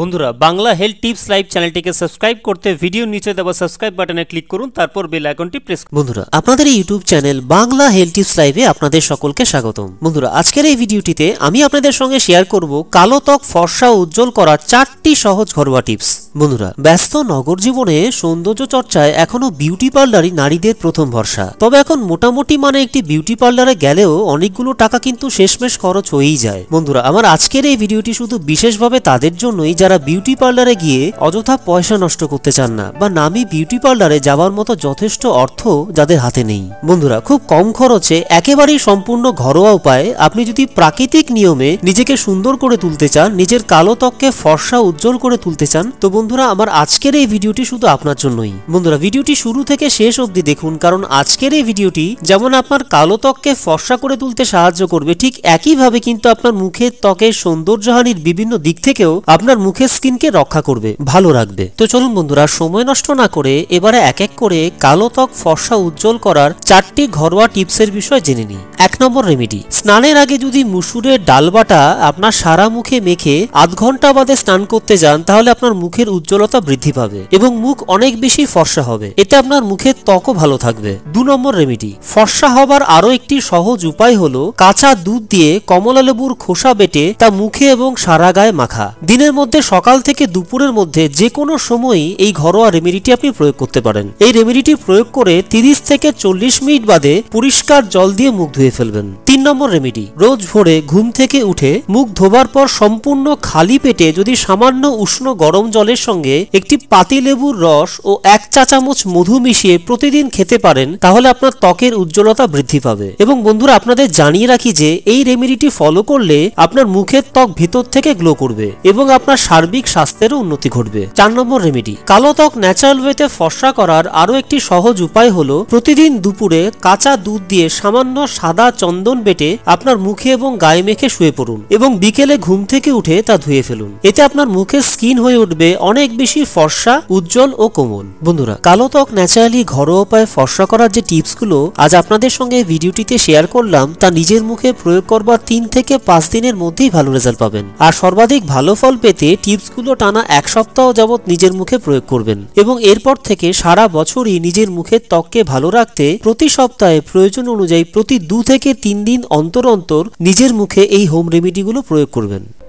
বন্ধুরা, Bangla health tips live চ্যানেলটিকে subscribe করতে ভিডিও নিচে দেওয়া সাবস্ক্রাইব বাটনে ক্লিক করুন, তারপর বেল আইকনটি প্রেস বন্ধুরা, আপনাদের এই YouTube channel Bangla health tips লাইভে আপনাদের সকলকে স্বাগতম। বন্ধুরা, আজকের এই ভিডিওটিতে আমি আপনাদের সঙ্গে শেয়ার করব কালো ত্বক ফর্সা উজ্জ্বল করার চারটি সহজ ঘরোয়া টিপস। বন্ধুরা, ব্যস্ত নগর জীবনে সৌন্দর্য চর্চায় এখনও বিউটি পার্লারই নারীদের প্রথম ভরসা। তবে এখন মোটামুটি মানে একটি বিউটি পার্লারে গেলেও অনেকগুলো টাকা কিন্তু শেষমেশ খরচ হয়েই যায়। বন্ধুরা, আমার আজকের এই ভিডিওটি শুধু বিশেষভাবে তাদের জন্যই, যারা বিউটি পার্লারে গিয়ে অযথা পয়সা নষ্ট করতে চান না বা নামি বিউটি পার্লারে যাওয়ার মতো যথেষ্ট অর্থ যাদের হাতে নেই। বন্ধুরা, খুব কম খরচে একেবারেই সম্পূর্ণ ঘরোয়া উপায়ে আপনি যদি প্রাকৃতিক নিয়মে নিজেকে সুন্দর করে তুলতে চান, নিজের কালো ত্বককে ফর্সা উজ্জ্বল করে তুলতে চান, তো বন্ধুরা, আমার আজকের এই ভিডিওটি শুধু আপনার জন্যই। বন্ধুরা, ভিডিওটি শুরু থেকে শেষ অবধি দেখুন, কারণ আজকের এই ভিডিওটি যেমন আপনার কালো ত্বককে ফর্সা করে তুলতে সাহায্য করবে, ঠিক একইভাবে কিন্তু আপনার মুখের ত্বকের সৌন্দর্যহানির বিভিন্ন দিক থেকেও আপনার মুখের স্কিনকে রক্ষা করবে, ভালো রাখবে। তো চলুন বন্ধুরা, সময় নষ্ট না করে এবারে এক এক করে কালো ত্বক ফর্সা উজ্জ্বল করার চারটি ঘরোয়া টিপসের বিষয় জেনে নিই। এক নম্বর রেমেডি স্নানের আগে যদি মুসুরের ডাল বাটা আপনার সারা মুখে মেখে আধ ঘণ্টা বাদে স্নান করতে যান, তাহলে আপনার মুখের উজ্জ্বলতা বৃদ্ধি পাবে এবং মুখ অনেক বেশি ফর্সা হবে। এতে আপনার মুখের ত্বকও ভালো থাকবে। দু নম্বর রেমেডি ফর্সা হবার আরও একটি সহজ উপায় হলো কাঁচা দুধ দিয়ে কমলা লেবুর খোসা বেটে তা মুখে এবং সারা গায়ে মাখা। দিনের মধ্যে সকাল থেকে দুপুরের মধ্যে যে কোনো সময়ই এই ঘরোয়া রেমেডিটি আপনি প্রয়োগ করতে পারেন। এই রেমেডিটি প্রয়োগ করে তিরিশ থেকে চল্লিশ মিনিট বাদে পরিষ্কার জল দিয়ে মুখ ধুয়ে ফেলবেন। তিন নম্বর রেমেডি রোজ ভোরে ঘুম থেকে উঠে মুখ ধোবার পর সম্পূর্ণ খালি পেটে যদি সামান্য উষ্ণ গরম জলের সঙ্গে একটি পাতি লেবুর রস ও এক চা চামচ মধু মিশিয়ে প্রতিদিন খেতে পারেন, তাহলে আপনার ত্বকের উজ্জ্বলতা বৃদ্ধি পাবে। এবং বন্ধুরা, আপনাদের জানিয়ে রাখি যে এই রেমেডিটি ফলো করলে আপনার মুখের ত্বক ভেতর থেকে গ্লো করবে এবং আপনার সার্বিক স্বাস্থ্যেরও উন্নতি ঘটবে। চার নম্বর রেমেডি কালো ত্বক ন্যাচারাল ওয়েতে ফর্সা করার আরও একটি সহজ উপায় হলো প্রতিদিন দুপুরে কাঁচা দুধ দিয়ে সামান্য সাদা চন্দন বেটে আপনার মুখে এবং গায়ে মেখে শুয়ে পড়ুন এবং বিকেলে ঘুম থেকে উঠে তা ধুয়ে ফেলুন। এতে আপনার মুখের স্কিন হয়ে উঠবে অনেক বেশি ফর্সা, উজ্জ্বল ও কোমল। বন্ধুরা কালো ত্বক ন্যাচারালি ঘরোয়া উপায়ে ফর্সা করার যে টিপসগুলো আজ আপনাদের সঙ্গে ভিডিওটিতে শেয়ার করলাম, তা নিজের মুখে প্রয়োগ করবার তিন থেকে পাঁচ দিনের মধ্যেই ভালো রেজাল্ট পাবেন। আর সর্বাধিক ভালো ফল পেতে টিপসগুলো টানা এক সপ্তাহ যাবৎ নিজের মুখে প্রয়োগ করবেন এবং এরপর থেকে সারা বছরই নিজের মুখের ত্বককে ভালো রাখতে প্রতি সপ্তাহে প্রয়োজন অনুযায়ী প্রতি দু থেকে তিন দিন অন্তর অন্তর নিজের মুখে এই হোম রেমিডিগুলো প্রয়োগ করবেন।